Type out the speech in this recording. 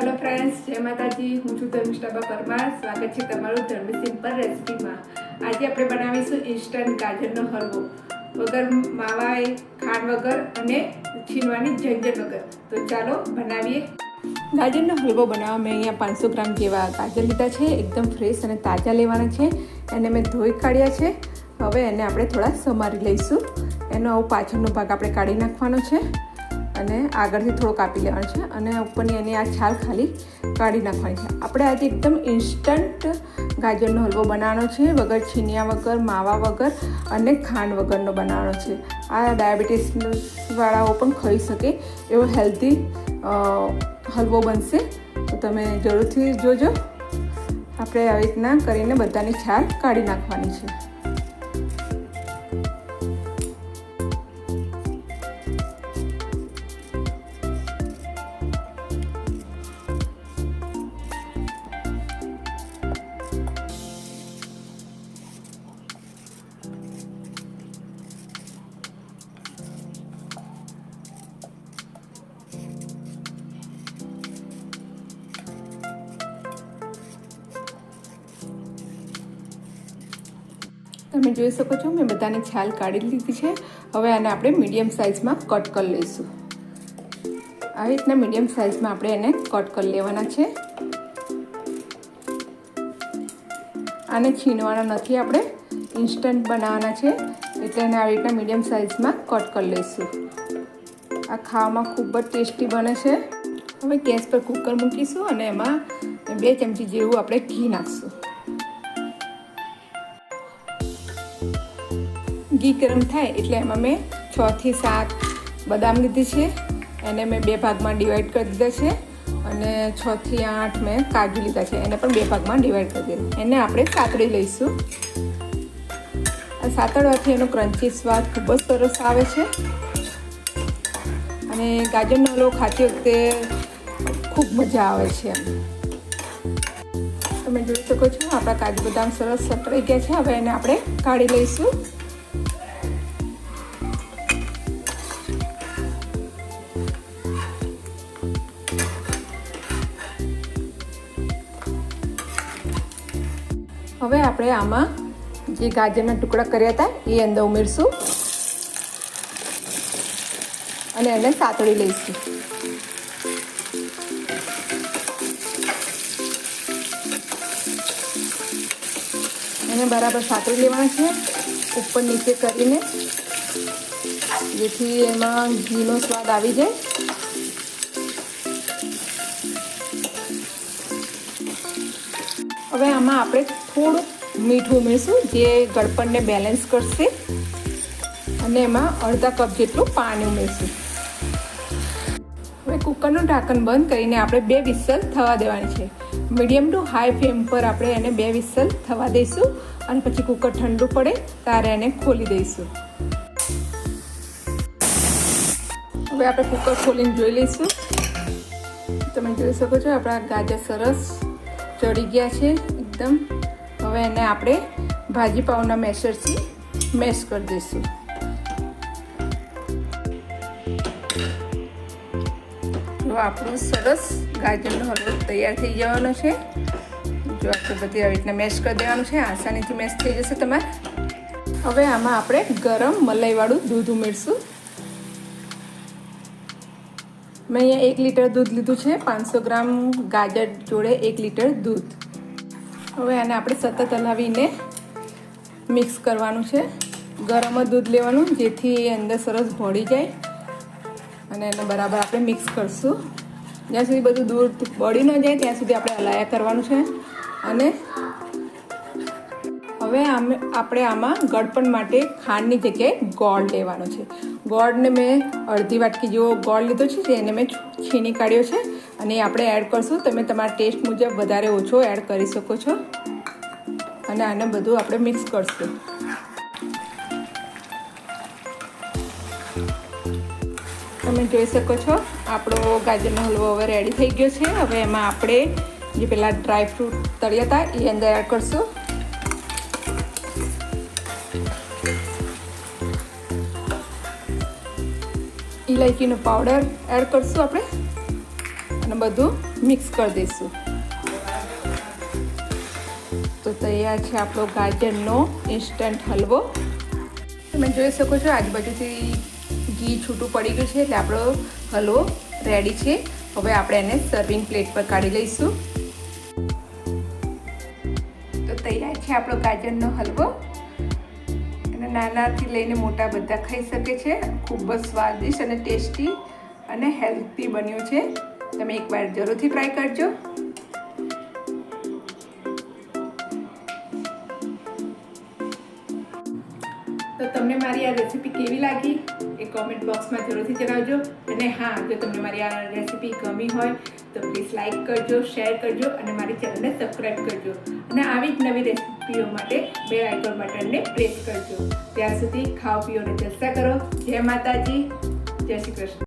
Hello friends જય માતાજી. હું છું ધર્મિષ્ઠાબા પરમાર. સ્વાગત છે તમારું ધર્મ સિમ્પલ રેસિપીમાં. આજે આપણે બનાવીશું ઇન્સ્ટન્ટ ગાજરનો હલવો. વગર માવાએ ખાંડ વગર અને છીનવાની ઝંઝટ વગર. તો ચાલો બનાવીએ. ગાજરનો હલવો બનાવવા મેં અહીંયા પાંચસો ગ્રામ જેવા ગાજર લીધા છે. એકદમ ફ્રેશ અને તાજા લેવાના છે. એને મેં ધોઈ કાઢ્યા છે. હવે એને આપણે થોડા સમારી લઈશું. એનો પાછળનો ભાગ આપણે કાઢી નાખવાનો છે. અને આગળથી થોડો કાપી લેવાનો છે અને ઉપરની એની આ છાલ ખાલી કાઢી નાખવાની છે. આપણે આજે એકદમ ઇન્સ્ટન્ટ ગાજરનો હલવો બનાવવાનો છે, વગર છીનિયા વગર, માવા વગર અને ખાંડ વગરનો બનાવવાનો છે. આ ડાયાબિટીસવાળાઓ પણ ખાઈ શકે એવો હેલ્ધી હલવો બનશે. તો તમે જરૂરથી જોજો. આપણે આવી રીતના કરીને બધાની છાલ કાઢી નાખવાની છે. તમે જોઈ શકો છો, મેં બધાની છાલ કાઢી લીધી છે. હવે આને આપણે મીડિયમ સાઇઝમાં કટ કરી લઈશું. આવી રીતના મીડિયમ સાઇઝમાં આપણે એને કટ કરી લેવાના છે. આને છીનવાના નથી, આપણે ઇન્સ્ટન્ટ બનાવવાના છે. એટલે એને આવી રીતના મીડિયમ સાઇઝમાં કટ કરી લઈશું. આ ખાવામાં ખૂબ જ ટેસ્ટી બને છે. હવે ગેસ પર કુકર મૂકીશું અને એમાં બે ચમચી જેવું આપણે ઘી નાખશું. ઘી ગરમ થાય એટલે એમાં મેં છથી સાત બદામ લીધી છે એને મેં બે ભાગમાં ડિવાઈડ કરી દીધા છે અને છથી આઠ મેં કાજુ લીધા છે એને પણ બે ભાગમાં ડિવાઈડ કરી દીધા. એને આપણે સાતડી લઈશું. આ સાતડવાથી એનો ક્રન્ચી સ્વાદ ખૂબ જ સરસ આવે છે. અને ગાજરનો હલવો ખાતી વખતે ખૂબ મજા આવે છે તમે જોઈ શકો છો આપણા કાજુ બદામ સરસ સતરાઈ ગયા છે. હવે એને આપણે કાઢી લઈશું. હવે આપણે આમાં જે ગાજરના ટુકડા કર્યા હતા, એ અંદર ઉમેરશું. અને એને સાતળી લઈશું. એને બરાબર સાતળી લેવાના છે. ઉપર નીચે કરીને જેથી એમાં ઘીનો સ્વાદ આવી જાય. હવે આમાં આપણે થોડું મીઠું ઉમેરશું, જે ગળપણને બેલેન્સ કરશે. અને એમાં અડધા કપ જેટલું પાણી ઉમેરશું. હવે કુકરનું ઢાંકણ બંધ કરીને આપણે બે વિસલ થવા દેવાની છે. મીડિયમ ટુ હાઈ ફ્લેમ પર આપણે એને બે વિસલ થવા દઈશું અને પછી કુકર ઠંડુ પડે ત્યારે એને ખોલી દઈશું. હવે આપણે કુકર ખોલીને જોઈ લઈશું. તમે જોઈ શકો છો આપણા ગાજર સરસ ચડી ગયા છે એકદમ. હવે એને આપણે ભાજી પાવના મેસરથી મેશ કરી દઈશું. જો આપણું સરસ ગાજરનો હલવો તૈયાર થઈ જવાનો છે. જો આપણે બધી આવી રીતના મેશ કરી દેવાનું છે, આસાનીથી મેશ થઈ જશે તમારે. હવે આમાં આપણે ગરમ મલાઈવાળું દૂધ ઉમેરશું. મેં અહીંયા એક લીટર દૂધ લીધું છે, પાંચસો ગ્રામ ગાજર જોડે એક લીટર દૂધ. હવે આને આપણે સતત હલાવીને મિક્સ કરવાનું છે. ગરમ જ દૂધ લેવાનું, જેથી એ અંદર સરસ ભળી જાય. અને એને બરાબર આપણે મિક્સ કરશું. જ્યાં સુધી બધું દૂધ બળી ન જાય, ત્યાં સુધી આપણે હલાયા કરવાનું છે. અને હવે આમે, આપણે આમાં ગળપણ માટે ખાંડની જગ્યાએ ગોળ લેવાનો છે. ગોળને મેં અડધી વાટકી જેવો ગોળ લીધો છે જેને મેં છીણી કાઢ્યો છે. અને આપણે એડ કરશું. તમે તમારા ટેસ્ટ મુજબ વધારે ઓછો એડ કરી શકો છો. અને આને બધું આપણે મિક્સ કરશું. તમે જોઈ શકો છો, આપણો ગાજરનો હલવો હવે રેડી થઈ ગયો છે. હવે એમાં આપણે જે પેલા ડ્રાય ફ્રૂટ તળ્યા હતા, એ અંદર એડ કરશું. ઇલાયચીનો પાવડર એડ કરશું આપણે અને બધું મિક્સ કરી દઈશું. તો તૈયાર છે આપણો ગાજરનો ઇન્સ્ટન્ટ હલવો. તમે જોઈ શકો છો આજુબાજુથી ઘી છૂટું પડી ગયું છે એટલે આપણો હલવો રેડી છે. હવે આપણે એને સર્વિંગ પ્લેટ પર કાઢી લઈશું. તો તૈયાર છે આપણો ગાજરનો હલવો. નાનાથી લઈને મોટા બધા ખાઈ શકે છે. ખૂબ જ સ્વાદિષ્ટ અને ટેસ્ટી અને હેલ્ધી બન્યું છે. તમે એકવાર જરૂરથી ટ્રાય કરજો. તો તમને મારી આ રેસીપી કેવી લાગી? એ કોમેન્ટ બોક્સમાં જરૂરથી જણાવજો. અને હા, જો તમને મારી આ રેસીપી ગમી હોય, તો પ્લીઝ લાઇક કરજો શેર કરજો અને મારી ચેનલને સબસ્ક્રાઈબ કરજો. અને આવી જ નવી રેસીપીઓ માટે બે આઇકોન બટનને પ્રેસ કરજો. ત્યાં સુધી ખાઓ પીઓ ચર્ચા કરો. જય માતાજી. જય શ્રી કૃષ્ણ.